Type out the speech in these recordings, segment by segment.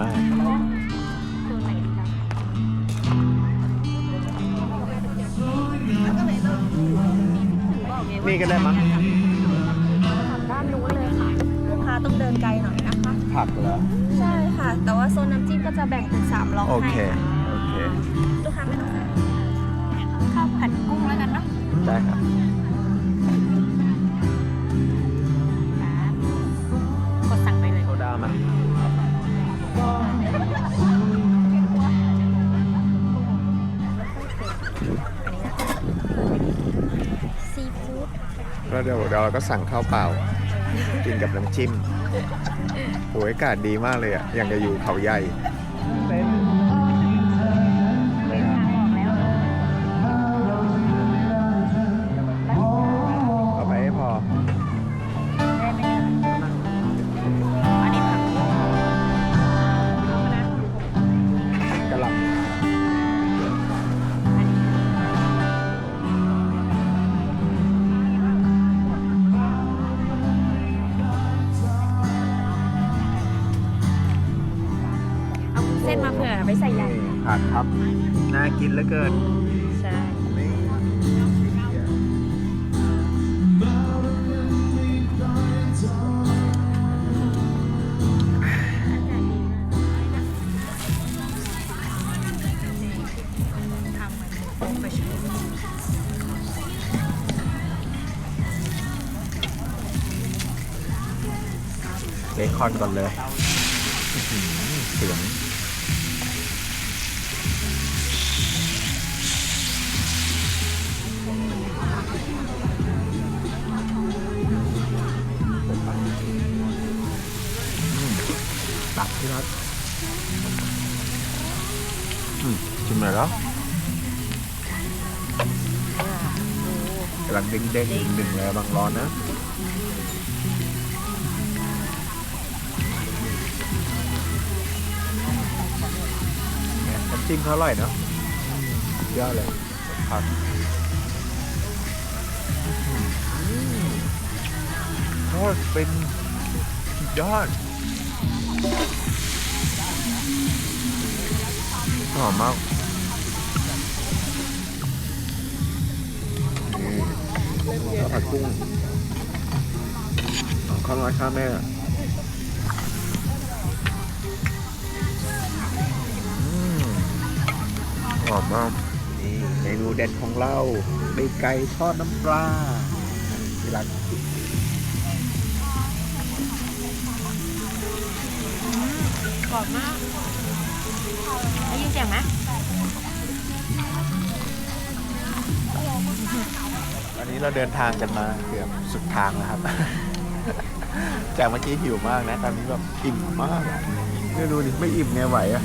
มากตัวไหนดีคะบอกไงว่านี่ก็ได้มั้งด้านนู้นเลยค่ะ ลูกค้าต้องเดินไกลหน่อยนะคะ ผักเหรอ ใช่ค่ะ แต่ว่าโซนน้ำจิ้มก็จะแบ่งเป็นสามล็อกโอให้เค ค่ะโอเค ลูกค้าไม่ต้องการข้าวผัดกุ้งแล้วกันเนาะ ได้ครับ แล้วเดี๋ยวเดี๋ยวเราก็สั่งข้าวเปล่า กินกับน้ำจิ้มโอ้ยอากาศดีมากเลยอะ อย่างจะอยู่เขาใหญ่ นเส้นมาเผื่อไปใส่ใหญ่ำผักครับ น่ากินเหลือเกินใช่นี่อากาศดีมากทำมันต้องไปใช้เบคอนก่อนเลยอื้อหือเสียง ตับที่รักอืมชิมหน่อยแล้วกำลังเด้งเด้งๆหนึ่งเลยบางร้อนนะน้ำจิ้มเขาอร่อยเนาะยอดเลยครับโคตรเป็นยอด อมมากนี่ข้าวผัดกุ้งข้าวน้อยข้าวแม่อืมหอมมากนี่เมนูเด็ดของเราเป็นไก่ทอดน้ำปลาที่ร้านกรอบมาก เสียงไหมอันนี้เราเดินทางกันมาเกือบสุดทางแล้วครับ จากเมื่อกี้หิวมากนะ ตอนนี้แบบอิ่มมากอะไม่รู้ดิไม่อิ่มไงไหวอะ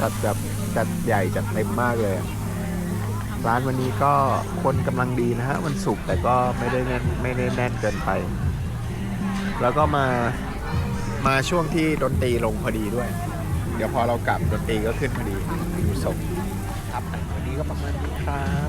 จัดแบบจัดใหญ่จัดเต็มมากเลยอะร้านวันนี้ก็คนกำลังดีนะฮะมันสุกร์แต่ก็ไม่ได้แน่นไม่ได้แน่นเกินไป แล้วก็มามาช่วงที่ดนตรีลงพอดีด้วย เดี๋ยวพอเรากลับดนตรีก็ขึ้นพอดีอยู่ศพครับวันนี้ก็ประมาณนี้ครับ